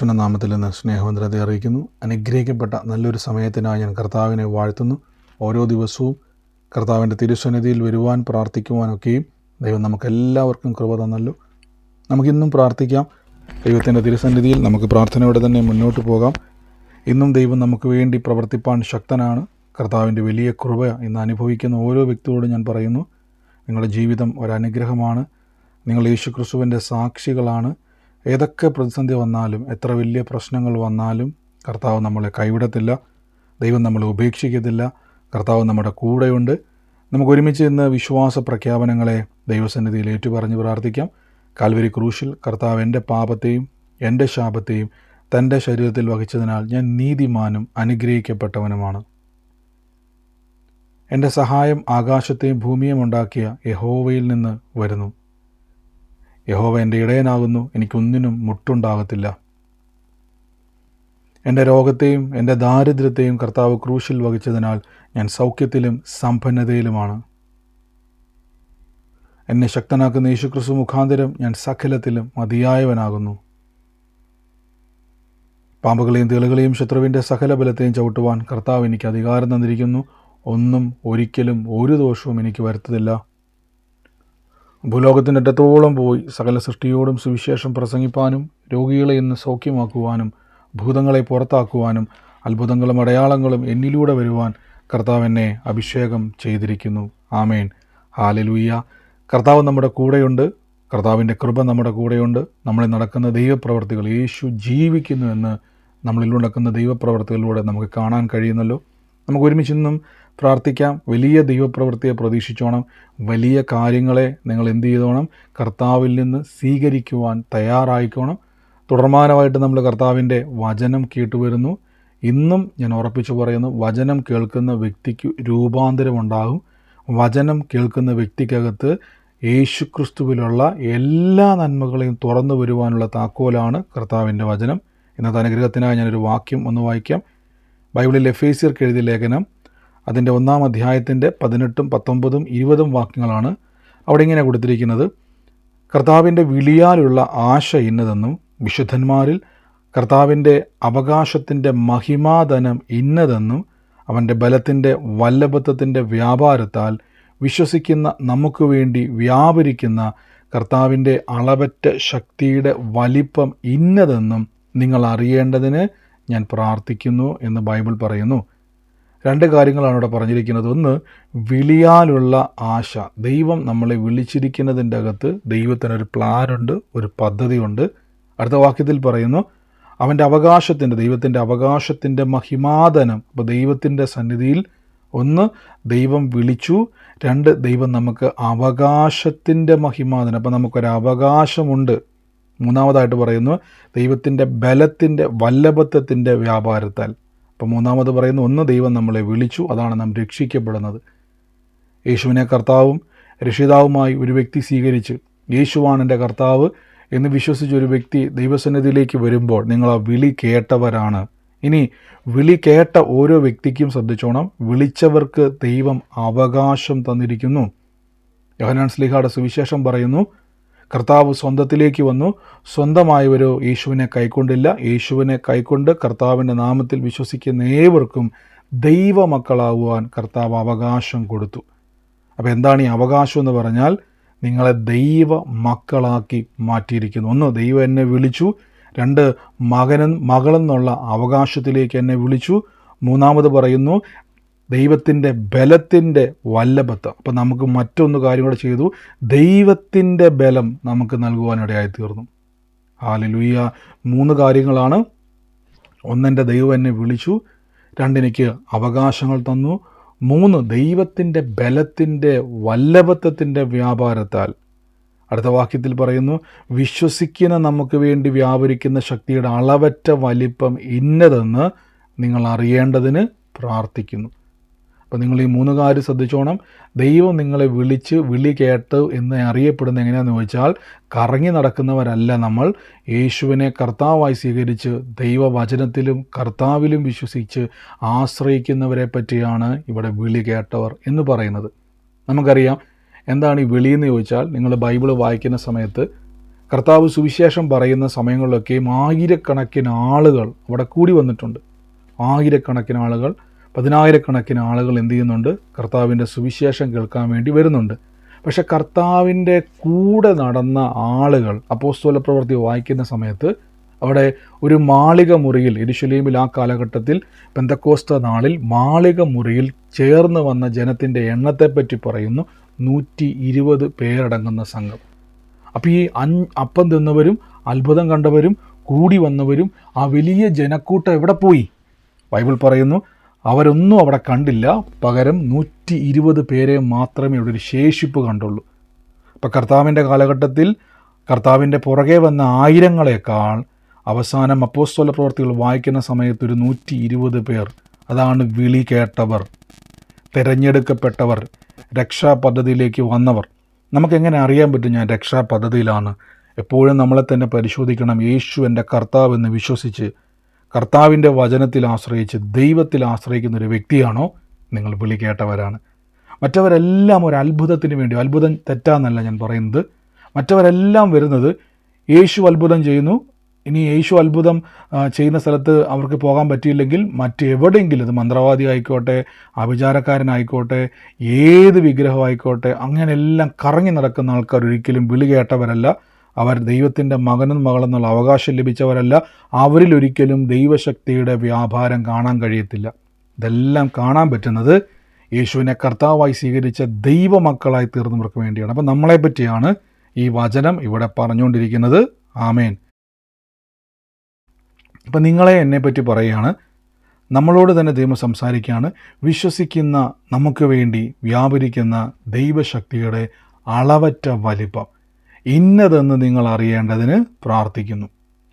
യേശുവിന്റെ നാമത്തിൽ നിന്ന് സ്നേഹവന്ദ്രത അറിയിക്കുന്നു. അനുഗ്രഹിക്കപ്പെട്ട നല്ലൊരു സമയത്തിനായി ഞാൻ കർത്താവിനെ വാഴ്ത്തുന്നു. ഓരോ ദിവസവും കർത്താവിന്റെ തിരുസന്നിധിയിൽ വരുവാൻ പ്രാർത്ഥിക്കുവാനൊക്കെയും ദൈവം നമുക്കെല്ലാവർക്കും കൃപ തന്നല്ലോ. നമുക്കിന്നും പ്രാർത്ഥിക്കാം. ദൈവത്തിന്റെ തിരുസന്നിധിയിൽ നമുക്ക് പ്രാർത്ഥനയോടെ തന്നെ മുന്നോട്ട് പോകാം. ഇന്നും ദൈവം നമുക്ക് വേണ്ടി പ്രവർത്തിപ്പാൻ ശക്തനാണ്. കർത്താവിന്റെ വലിയ കൃപ ഇന്ന് അനുഭവിക്കുന്ന ഓരോ വ്യക്തിയോടും ഞാൻ പറയുന്നു. നിങ്ങളുടെ ജീവിതം ഒരനുഗ്രഹമാണ്. നിങ്ങൾ യേശുക്രിസ്തുവിന്റെ സാക്ഷികളാണ്. ഏതൊക്കെ പ്രതിസന്ധി വന്നാലും എത്ര വലിയ പ്രശ്നങ്ങൾ വന്നാലും കർത്താവ് നമ്മളെ കൈവിടത്തില്ല ദൈവം നമ്മളെ ഉപേക്ഷിക്കത്തില്ല കർത്താവ് നമ്മുടെ കൂടെയുണ്ട്. നമുക്ക് ഒരുമിച്ച് ഇന്ന് വിശ്വാസ പ്രഖ്യാപനങ്ങളെ ദൈവസന്നിധിയിൽ ഏറ്റുപറഞ്ഞ് പ്രാർത്ഥിക്കാം. കാൽവരി ക്രൂശിൽ കർത്താവ് എന്റെ പാപത്തെയും എന്റെ ശാപത്തെയും തന്റെ ശരീരത്തിൽ വഹിച്ചതിനാൽ ഞാൻ നീതിമാനും അനുഗ്രഹിക്കപ്പെട്ടവനുമാണ്. എന്റെ സഹായം ആകാശത്തെയും ഭൂമിയും ഉണ്ടാക്കിയ യഹോവയിൽ നിന്ന് വരുന്നു. യഹോവ എന്റെ ഇടയനാകുന്നു. എനിക്കൊന്നിനും മുട്ടുണ്ടാകത്തില്ല. എന്റെ രോഗത്തെയും എന്റെ ദാരിദ്ര്യത്തെയും കർത്താവ് ക്രൂശിൽ വഹിച്ചതിനാൽ ഞാൻ സൗഖ്യത്തിലും സമ്പന്നതയിലുമാണ്. എന്നെ ശക്തനാക്കുന്ന യേശുക്രിസ്തു മുഖാന്തരം ഞാൻ സകലത്തിലും മതിയായവനാകുന്നു. പാമ്പുകളെയും തേളുകളെയും ശത്രുവിന്റെ സകല ബലത്തെയും ചവിട്ടുവാൻ കർത്താവ് എനിക്ക് അധികാരം തന്നിരിക്കുന്നു. ഒന്നും ഒരിക്കലും ഒരു ദോഷവും എനിക്ക് വരുത്തതില്ല ഭൂലോകത്തിന്റെ അറ്റത്തോളം പോയി സകല സൃഷ്ടിയോടും സുവിശേഷം പ്രസംഗിപ്പാനും രോഗികളെ ഇന്ന് സൗഖ്യമാക്കുവാനും ഭൂതങ്ങളെ പുറത്താക്കുവാനും അത്ഭുതങ്ങളും അടയാളങ്ങളും എന്നിലൂടെ വരുവാൻ കർത്താവ് എന്നെ അഭിഷേകം ചെയ്തിരിക്കുന്നു. ആമേൻ. ഹാലലൂയ്യ കർത്താവ് നമ്മുടെ കൂടെയുണ്ട്. കർത്താവിന്റെ കൃപ നമ്മുടെ കൂടെയുണ്ട്. നമ്മളിൽ നടക്കുന്ന ദൈവപ്രവർത്തികൾ യേശു ജീവിക്കുന്നു എന്ന് നമ്മളിൽ നടക്കുന്ന ദൈവപ്രവർത്തികളിലൂടെ നമുക്ക് കാണാൻ കഴിയുന്നല്ലോ. നമുക്ക് ഒരുമിച്ച് ഇന്നും പ്രാർത്ഥിക്കാം. വലിയ ദൈവപ്രവൃത്തിയെ പ്രതീക്ഷിച്ചോണം. വലിയ കാര്യങ്ങളെ നിങ്ങൾ എന്ത് ചെയ്തോണം? കർത്താവിൽ നിന്ന് സ്വീകരിക്കുവാൻ തയ്യാറായിക്കോണം. തുടർമാനമായിട്ട് നമ്മൾ കർത്താവിന്റെ വചനം കേട്ടുവരുന്നു. ഇന്നും ഞാൻ ഉറപ്പിച്ചു പറയുന്നു വചനം കേൾക്കുന്ന വ്യക്തിക്ക് രൂപാന്തരമുണ്ടാകും വചനം കേൾക്കുന്ന വ്യക്തിക്കകത്ത് യേശുക്രിസ്തുവിലുള്ള എല്ലാ നന്മകളെയും തുറന്നു വരുവാനുള്ള താക്കോലാണ് കർത്താവിന്റെ വചനം. ഇന്നത്തെ അനുഗ്രഹത്തിനായി ഞാനൊരു വാക്യം ഒന്ന് വായിക്കാം. ബൈബിളിൽ എഫേസിയർക്ക് എഴുതിയ ലേഖനം അതിന്റെ ഒന്നാം അധ്യായത്തിന്റെ പതിനെട്ടും പത്തൊമ്പതും ഇരുപതും വാക്യങ്ങളാണ് അവിടെ ഇങ്ങനെ കൊടുത്തിരിക്കുന്നത്. കർത്താവിന്റെ വിളിയാലുള്ള ആശ ഇന്നതെന്നും വിശുദ്ധന്മാരിൽ കർത്താവിന്റെ അവകാശത്തിന്റെ മഹിമാധനം ഇന്നതെന്നും അവന്റെ ബലത്തിന്റെ വല്ലഭത്വത്തിന്റെ വ്യാപാരത്താൽ വിശ്വസിക്കുന്ന നമുക്ക് വേണ്ടി വ്യാപരിക്കുന്ന കർത്താവിന്റെ അളവറ്റ ശക്തിയുടെ വലിപ്പം ഇന്നതെന്നും നിങ്ങൾ അറിയേണ്ടതിന് ഞാൻ പ്രാർത്ഥിക്കുന്നു എന്ന് ബൈബിൾ പറയുന്നു. രണ്ട് കാര്യങ്ങളാണ് ഇവിടെ പറഞ്ഞിരിക്കുന്നത്. ഒന്ന് വിളിയാലുള്ള ആശ. ദൈവം നമ്മളെ വിളിച്ചിരിക്കുന്നതിന്റെ അകത്ത് ദൈവത്തിനൊരു പ്ലാനുണ്ട് ഒരു പദ്ധതിയുണ്ട്. അടുത്ത വാക്യത്തിൽ പറയുന്നു അവന്റെ അവകാശത്തിന്റെ ദൈവത്തിന്റെ അവകാശത്തിന്റെ മഹിമാതനം അപ്പോൾ ദൈവത്തിന്റെ സന്നിധിയിൽ ഒന്ന് ദൈവം വിളിച്ചു. രണ്ട് ദൈവം നമുക്ക് അവകാശത്തിന്റെ മഹിമാതനം അപ്പോൾ നമുക്കൊരു അവകാശമുണ്ട്. മൂന്നാമതായിട്ട് പറയുന്നു ദൈവത്തിന്റെ ബലത്തിന്റെ വല്ലഭത്വത്തിന്റെ വ്യാപാരത്താൽ. അപ്പോൾ മൂന്നാമത് പറയുന്നു ഒന്ന് ദൈവം നമ്മളെ വിളിച്ചു അതാണ് നാം രക്ഷിക്കപ്പെടുന്നത്. യേശുവിനെ കർത്താവും രക്ഷിതാവുമായി ഒരു വ്യക്തി സ്വീകരിച്ച് യേശുവാണ് എന്റെ കർത്താവ് എന്ന് വിശ്വസിച്ച ഒരു വ്യക്തി ദൈവസന്നിധിയിലേക്ക് വരുമ്പോൾ നിങ്ങൾ ആ വിളി കേട്ടവരാണ്. ഇനി വിളി കേട്ട ഓരോ വ്യക്തിക്കും ശ്രദ്ധിച്ചോണം. വിളിച്ചവർക്ക് ദൈവം അവകാശം തന്നിരിക്കുന്നു. യോഹനാൻ സ്ലിഹയുടെ സുവിശേഷം പറയുന്നു കർത്താവ് സ്വന്തത്തിലേക്ക് വന്നു. സ്വന്തമായവരോ യേശുവിനെ കൈക്കൊണ്ടില്ല. യേശുവിനെ കൈക്കൊണ്ട് കർത്താവിന്റെ നാമത്തിൽ വിശ്വസിക്കുന്ന ഏവർക്കും ദൈവമക്കളാകുവാൻ കർത്താവ് അവകാശം കൊടുത്തു. അപ്പോൾ എന്താണ് ഈ അവകാശം എന്ന് പറഞ്ഞാൽ നിങ്ങളെ ദൈവ മക്കളാക്കി മാറ്റിയിരിക്കുന്നു. ഒന്ന് ദൈവം എന്നെ വിളിച്ചു. രണ്ട് മകനും മകളെന്നുള്ള അവകാശത്തിലേക്ക് എന്നെ വിളിച്ചു. മൂന്നാമത് പറയുന്നു ദൈവത്തിന്റെ ബലത്തിന്റെ വല്ലഭത്വം. അപ്പം നമുക്ക് മറ്റൊന്ന് കാര്യം കൂടെ ചെയ്തു. ദൈവത്തിന്റെ ബലം നമുക്ക് നൽകുവാനിടയായി തീർന്നു ഹാലലുയ്യ മൂന്ന് കാര്യങ്ങളാണ്. ഒന്നെന്റെ ദൈവം എന്നെ വിളിച്ചു. രണ്ടെനിക്ക് അവകാശങ്ങൾ തന്നു. മൂന്ന് ദൈവത്തിന്റെ ബലത്തിന്റെ വല്ലഭത്വത്തിന്റെ വ്യാപാരത്താൽ. അടുത്ത വാക്യത്തിൽ പറയുന്നു വിശ്വസിക്കുന്ന നമുക്ക് വേണ്ടി വ്യാപരിക്കുന്ന ശക്തിയുടെ അളവറ്റ വലിപ്പം ഇന്നതെന്ന് നിങ്ങൾ അറിയേണ്ടതിന് പ്രാർത്ഥിക്കുന്നു. അപ്പോൾ നിങ്ങൾ ഈ മൂന്ന് കാര്യം ശ്രദ്ധിച്ചോണം. ദൈവം നിങ്ങളെ വിളിച്ച് വിളി കേട്ട് എന്ന് അറിയപ്പെടുന്ന എങ്ങനെയാണെന്ന് ചോദിച്ചാൽ കറങ്ങി നടക്കുന്നവരല്ല നമ്മൾ. യേശുവിനെ കർത്താവായി സ്വീകരിച്ച് ദൈവവചനത്തിലും കർത്താവിലും വിശ്വസിച്ച് ആശ്രയിക്കുന്നവരെ പറ്റിയാണ് ഇവിടെ വിളി കേട്ടവർ എന്ന് പറയുന്നത്. നമുക്കറിയാം എന്താണ് ഈ വിളിയെന്ന് ചോദിച്ചാൽ നിങ്ങൾ ബൈബിൾ വായിക്കുന്ന സമയത്ത് കർത്താവ് സുവിശേഷം പറയുന്ന സമയങ്ങളിലൊക്കെയും ആയിരക്കണക്കിന് ആളുകൾ അവിടെ കൂടി വന്നിട്ടുണ്ട്. ആയിരക്കണക്കിന് ആളുകൾ പതിനായിരക്കണക്കിന് ആളുകൾ എന്തു ചെയ്യുന്നുണ്ട്? കർത്താവിന്റെ സുവിശേഷം കേൾക്കാൻ വേണ്ടി വരുന്നുണ്ട്. പക്ഷെ കർത്താവിന്റെ കൂടെ നടന്ന ആളുകൾ അപ്പോസ്തോല പ്രവൃത്തി വായിക്കുന്ന സമയത്ത് അവിടെ ഒരു മാളിക മുറിയിൽ എരിശുലീമിൽ ആ കാലഘട്ടത്തിൽ പെന്തക്കോസ്ത നാളിൽ മാളിക മുറിയിൽ ചേർന്ന് വന്ന ജനത്തിന്റെ എണ്ണത്തെപ്പറ്റി പറയുന്നു. നൂറ്റി ഇരുപത് പേരടങ്ങുന്ന സംഘം. അപ്പോൾ ഈ അൻ അപ്പം തിന്നവരും അത്ഭുതം കണ്ടവരും കൂടി വന്നവരും ആ വലിയ ജനക്കൂട്ടം എവിടെ പോയി? ബൈബിൾ പറയുന്നു അവരൊന്നും അവിടെ കണ്ടില്ല. പകരം നൂറ്റി ഇരുപത് പേരെ മാത്രമേ ഇവിടെ ഒരു ശേഷിപ്പ് കണ്ടുള്ളൂ. അപ്പം കർത്താവിന്റെ കാലഘട്ടത്തിൽ കർത്താവിന്റെ പുറകെ വന്ന ആയിരങ്ങളെക്കാൾ അവസാനം അപ്പോസ്തോല പ്രവർത്തികൾ വായിക്കുന്ന സമയത്ത് ഒരു നൂറ്റി ഇരുപത് പേർ അതാണ് വിളി കേട്ടവർ തിരഞ്ഞെടുക്കപ്പെട്ടവർ രക്ഷാ പദ്ധതിയിലേക്ക് വന്നവർ. നമുക്കെങ്ങനെ അറിയാൻ പറ്റും ഞാൻ രക്ഷാ പദ്ധതിയിലാണ് എപ്പോഴും നമ്മളെ തന്നെ പരിശോധിക്കണം. യേശു എന്റെ കർത്താവ് എന്ന് വിശ്വസിച്ച് കർത്താവിന്റെ വചനത്തിൽ ആശ്രയിച്ച് ദൈവത്തിൽ ആശ്രയിക്കുന്ന ഒരു വ്യക്തിയാണോ? നിങ്ങൾ വിളി കേട്ടവരാണ് മറ്റവരെല്ലാം ഒരു അത്ഭുതത്തിന് വേണ്ടി അത്ഭുതം തെറ്റാന്നല്ല ഞാൻ പറയുന്നത്. മറ്റവരെല്ലാം വരുന്നത് യേശു അത്ഭുതം ചെയ്യുന്നു. ഇനി യേശു അത്ഭുതം ചെയ്യുന്ന സ്ഥലത്ത് അവർക്ക് പോകാൻ പറ്റിയില്ലെങ്കിൽ മറ്റെവിടെയെങ്കിലും അത് മന്ത്രവാദി ആയിക്കോട്ടെ അഭിചാരക്കാരനായിക്കോട്ടെ ഏത് വിഗ്രഹമായിക്കോട്ടെ അങ്ങനെയെല്ലാം കറങ്ങി നടക്കുന്ന ആൾക്കാർ ഒരിക്കലും വിളി കേട്ടവരല്ല അവർ ദൈവത്തിന്റെ മകനും മകളെന്നുള്ള അവകാശം ലഭിച്ചവരല്ല. അവരിൽ ഒരിക്കലും ദൈവശക്തിയുടെ വ്യാപാരം കാണാൻ കഴിയത്തില്ല. ഇതെല്ലാം കാണാൻ പറ്റുന്നത് യേശുവിനെ കർത്താവായി സ്വീകരിച്ച ദൈവമക്കളായി തീർന്നവർക്ക് വേണ്ടിയാണ്. അപ്പം നമ്മളെ പറ്റിയാണ് ഈ വചനം ഇവിടെ പറഞ്ഞുകൊണ്ടിരിക്കുന്നത്. ആമേൻ. അപ്പം നിങ്ങളെ എന്നെ പറ്റി പറയുകയാണ്. നമ്മളോട് തന്നെ ദൈവം സംസാരിക്കുകയാണ്. വിശ്വസിക്കുന്ന നമുക്ക് വേണ്ടി വ്യാപരിക്കുന്ന ദൈവശക്തിയുടെ അളവറ്റ വലിപ്പം. ഇന്നതെന്ന് നിങ്ങൾ അറിയേണ്ടതിന് പ്രാർത്ഥിക്കുന്നു.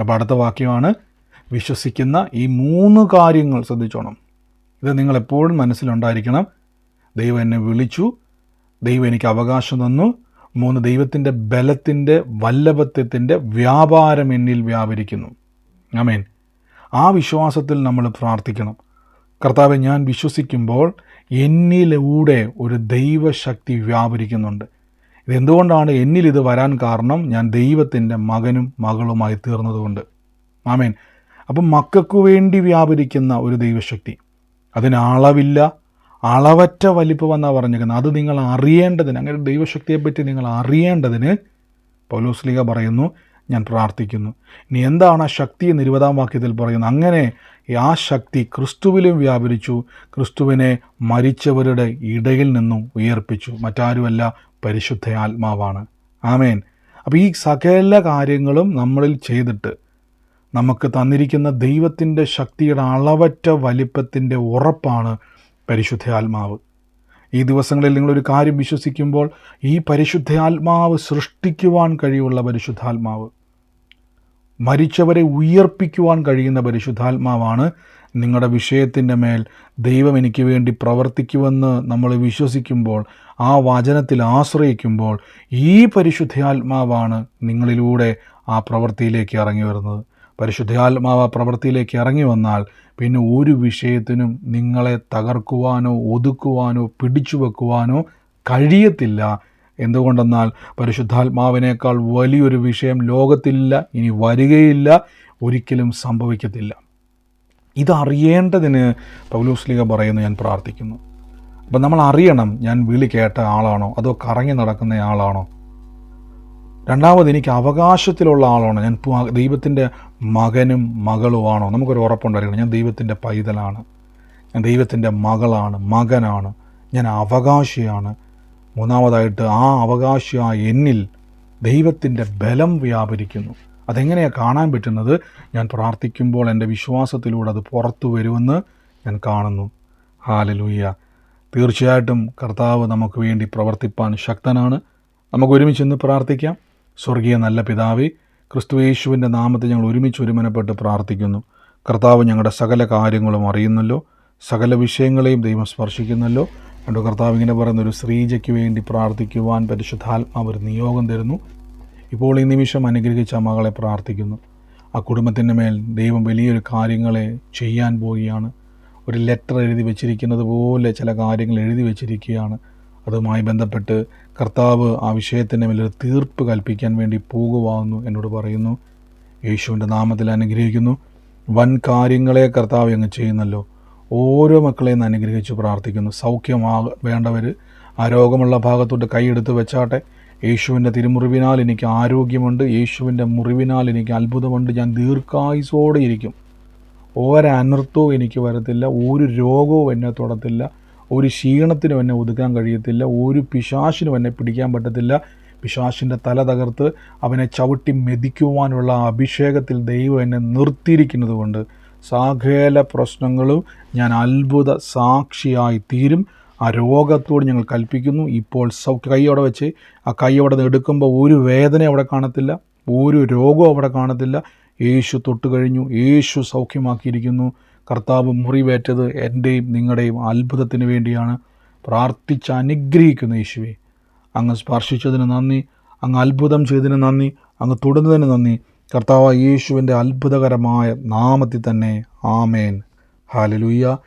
അപ്പോൾ അടുത്ത വാക്യമാണ് വിശ്വസിക്കുന്ന ഈ മൂന്ന് കാര്യങ്ങൾ ശ്രദ്ധിച്ചോണം. ഇത് നിങ്ങൾ എപ്പോഴും മനസ്സിലുണ്ടായിരിക്കണം. ദൈവം എന്നെ വിളിച്ചു ദൈവം എനിക്ക് അവകാശം തന്നു മൂന്ന് ദൈവത്തിന്റെ ബലത്തിന്റെ വല്ലഭത്വത്തിന്റെ വ്യാപാരം എന്നിൽ വ്യാപരിക്കുന്നു. ആമേൻ. ആ വിശ്വാസത്തിൽ നമ്മൾ പ്രാർത്ഥിക്കണം. കർത്താവ് ഞാൻ വിശ്വസിക്കുമ്പോൾ എന്നിലൂടെ ഒരു ദൈവശക്തി വ്യാപരിക്കുന്നുണ്ട്. ഇതെന്തുകൊണ്ടാണ് എന്നിൽ ഇത് വരാൻ കാരണം? ഞാൻ ദൈവത്തിന്റെ മകനും മകളുമായി തീർന്നതുകൊണ്ട്. ആമേൻ. അപ്പം മക്കൾക്ക് വേണ്ടി വ്യാപരിക്കുന്ന ഒരു ദൈവശക്തി. അതിന് അളവില്ല അളവറ്റ വലിപ്പമെന്നാണ് പറഞ്ഞിരിക്കുന്നത്. അത് നിങ്ങൾ അറിയേണ്ടതിന് അങ്ങനെ ദൈവശക്തിയെപ്പറ്റി നിങ്ങൾ അറിയേണ്ടതിന് പൗലോസ്ലിക പറയുന്നു ഞാൻ പ്രാർത്ഥിക്കുന്നു. ഇനി എന്താണ് ആ ശക്തി ഇരുപതാം വാക്യത്തിൽ പറയുന്നത് അങ്ങനെ ആ ശക്തി ക്രിസ്തുവിലും വ്യാപരിച്ചു. ക്രിസ്തുവിനെ മരിച്ചവരുടെ ഇടയിൽ നിന്നും ഉയർപ്പിച്ചു. മറ്റാരുമല്ല പരിശുദ്ധ ആത്മാവാണ്. ആമേൻ. അപ്പോൾ ഈ സകല കാര്യങ്ങളും നമ്മളിൽ ചെയ്തിട്ട് നമുക്ക് തന്നിരിക്കുന്ന ദൈവത്തിന്റെ ശക്തിയുടെ അളവറ്റ വലിപ്പത്തിന്റെ ഉറപ്പാണ് പരിശുദ്ധ ആത്മാവ്. ഈ ദിവസങ്ങളിൽ നിങ്ങളൊരു കാര്യം വിശ്വസിക്കുമ്പോൾ ഈ പരിശുദ്ധ ആത്മാവ് സൃഷ്ടിക്കുവാൻ കഴിയുള്ള പരിശുദ്ധാത്മാവ് മരിച്ചവരെ ഉയർപ്പിക്കുവാൻ കഴിയുന്ന പരിശുദ്ധാത്മാവാണ് നിങ്ങളുടെ വിഷയത്തിന്റെ മേൽ ദൈവം എനിക്ക് വേണ്ടി പ്രവർത്തിക്കുമെന്ന് നമ്മൾ വിശ്വസിക്കുമ്പോൾ ആ വചനത്തിൽ ആശ്രയിക്കുമ്പോൾ ഈ പരിശുദ്ധാത്മാവാണ് നിങ്ങളിലൂടെ ആ പ്രവൃത്തിയിലേക്ക് ഇറങ്ങി വരുന്നത്. പരിശുദ്ധാത്മാവ് പ്രവൃത്തിയിലേക്ക് ഇറങ്ങി വന്നാൽ പിന്നെ ഒരു വിഷയത്തിനും നിങ്ങളെ തകർക്കുവാനോ ഒതുക്കുവാനോ പിടിച്ചു വെക്കുവാനോ കഴിയത്തില്ല. എന്തുകൊണ്ടെന്നാൽ പരിശുദ്ധാത്മാവിനേക്കാൾ വലിയൊരു വിഷയം ലോകത്തില്ല ഇനി വരികയില്ല ഒരിക്കലും സംഭവിക്കത്തില്ല. ഇതറിയേണ്ടതിന് പൗലൂസ്ലിക പറയുന്നു ഞാൻ പ്രാർത്ഥിക്കുന്നു. അപ്പം നമ്മൾ അറിയണം ഞാൻ വിളി കേട്ട ആളാണോ? അതോ കറങ്ങി നടക്കുന്ന ആളാണോ? രണ്ടാമത് എനിക്ക് അവകാശത്തിലുള്ള ആളാണോ? ഞാൻ ദൈവത്തിന്റെ മകനും മകളുമാണോ? നമുക്കൊരു ഉറപ്പുണ്ടായിരിക്കണം ഞാൻ ദൈവത്തിന്റെ പൈതലാണ്. ഞാൻ ദൈവത്തിന്റെ മകളാണ് മകനാണ്. ഞാൻ അവകാശിയാണ്. മൂന്നാമതായിട്ട് ആ അവകാശ എന്നിൽ ദൈവത്തിന്റെ ബലം വ്യാപരിക്കുന്നു. അതെങ്ങനെയാണ് കാണാൻ പറ്റുന്നത്? ഞാൻ പ്രാർത്ഥിക്കുമ്പോൾ എന്റെ വിശ്വാസത്തിലൂടെ അത് പുറത്തു വരുമെന്ന് ഞാൻ കാണുന്നു. ഹാലലൂയ്യ തീർച്ചയായിട്ടും കർത്താവ് നമുക്ക് വേണ്ടി പ്രവർത്തിപ്പാൻ ശക്തനാണ്. നമുക്ക് ഒരുമിച്ച് ഇന്ന് പ്രാർത്ഥിക്കാം. സ്വർഗീയ നല്ല പിതാവേ ക്രിസ്തു യേശുവിന്റെ നാമത്തിൽ ഞങ്ങൾ ഒരുമിച്ച് ഒരുമനപ്പെട്ട് പ്രാർത്ഥിക്കുന്നു. കർത്താവ് ഞങ്ങളുടെ സകല കാര്യങ്ങളും അറിയുന്നല്ലോ. സകല വിഷയങ്ങളെയും ദൈവം സ്പർശിക്കുന്നല്ലോ. അതുകൊണ്ട് കർത്താവ് ഇങ്ങനെ പറയുന്ന ഒരു ശ്രീജയ്ക്ക് വേണ്ടി പ്രാർത്ഥിക്കുവാൻ പരിശുദ്ധാത്മാവ് ഒരു നിയോഗം തരുന്നു. ഇപ്പോൾ ഈ നിമിഷം അനുഗ്രഹിച്ച മകളെ പ്രാർത്ഥിക്കുന്നു. ആ കുടുംബത്തിന്റെ മേൽ ദൈവം വലിയൊരു കാര്യങ്ങളെ ചെയ്യാൻ പോവുകയാണ്. ഒരു ലെറ്റർ എഴുതി വെച്ചിരിക്കുന്നത് പോലെ ചില കാര്യങ്ങൾ എഴുതി വെച്ചിരിക്കുകയാണ്. അതുമായി ബന്ധപ്പെട്ട് കർത്താവ് ആ വിഷയത്തിന്റെ മേലൊരു തീർപ്പ് കൽപ്പിക്കാൻ വേണ്ടി പോകുവാന്നു എന്നോട് പറയുന്നു. യേശുവിന്റെ നാമത്തിൽ അനുഗ്രഹിക്കുന്നു. വൻ കാര്യങ്ങളെ കർത്താവ് അങ്ങ് ചെയ്യുന്നല്ലോ. ഓരോ മക്കളെയും അനുഗ്രഹിച്ച് പ്രാർത്ഥിക്കുന്നു. സൗഖ്യമാ വേണ്ടവർ ആ രോഗമുള്ള ഭാഗത്തോട്ട് കൈയെടുത്ത് വെച്ചാട്ടെ. യേശുവിന്റെ തിരുമുറിവിനാൽ എനിക്ക് ആരോഗ്യമുണ്ട്. യേശുവിന്റെ മുറിവിനാൽ എനിക്ക് അത്ഭുതമുണ്ട്. ഞാൻ ദീർഘായുസോടെ ഇരിക്കും. ഒരനർത്ഥവും എനിക്ക് വരത്തില്ല. ഒരു രോഗവും എന്നെ തൊടത്തില്ല. ഒരു ക്ഷീണത്തിനും എന്നെ ഒതുക്കാൻ കഴിയത്തില്ല. ഒരു പിശാശിനും എന്നെ പിടിക്കാൻ പറ്റത്തില്ല. പിശാശിന്റെ തല തകർത്ത് അവനെ ചവിട്ടി മെതിക്കുവാനുള്ള അഭിഷേകത്തിൽ ദൈവം എന്നെ നിർത്തിയിരിക്കുന്നത് കൊണ്ട് സകല പ്രശ്നങ്ങളും ഞാൻ അത്ഭുത സാക്ഷിയായി തീരും. ആ രോഗത്തോട് ഞങ്ങൾ കൽപ്പിക്കുന്നു. ഇപ്പോൾ സൗ അവിടെ വെച്ച് ആ കൈ അവിടെ നിന്ന് എടുക്കുമ്പോൾ ഒരു വേദന അവിടെ കാണത്തില്ല. ഒരു രോഗവും അവിടെ കാണത്തില്ല. യേശു തൊട്ട് കഴിഞ്ഞു. യേശു സൗഖ്യമാക്കിയിരിക്കുന്നു. കർത്താവ് മുറിവേറ്റത് എന്റെയും നിങ്ങളുടെയും അത്ഭുതത്തിന് വേണ്ടിയാണ്. പ്രാർത്ഥിച്ച് അനുഗ്രഹിക്കുന്നു യേശുവെ. അങ്ങ് സ്പർശിച്ചതിന് നന്ദി. അങ്ങ് അത്ഭുതം ചെയ്തതിന് നന്ദി. അങ്ങ് തൊടുന്നതിന് നന്ദി. കർത്താവ് യേശുവിന്റെ അത്ഭുതകരമായ നാമത്തിൽ തന്നെ ആമേൻ. ഹാലലുയ്യ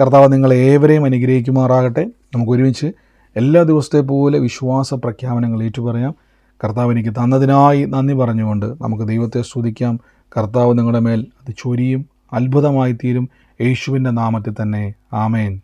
കർത്താവ് നിങ്ങൾ ഏവരെയും അനുഗ്രഹിക്കുമാറാകട്ടെ. നമുക്ക് ഒരുമിച്ച് എല്ലാ ദിവസത്തെ പോലെ വിശ്വാസ പ്രഖ്യാപനങ്ങൾ ഏറ്റുപറയാം. കർത്താവ് എനിക്ക് തന്നതിനായി നന്ദി പറഞ്ഞുകൊണ്ട് നമുക്ക് ദൈവത്തെ സ്തുതിക്കാം. കർത്താവ് നിങ്ങളുടെ മേൽ അത് ചൊരിയും അത്ഭുതമായി തീരും. യേശുവിന്റെ നാമത്തിൽ തന്നെ ആമേൻ.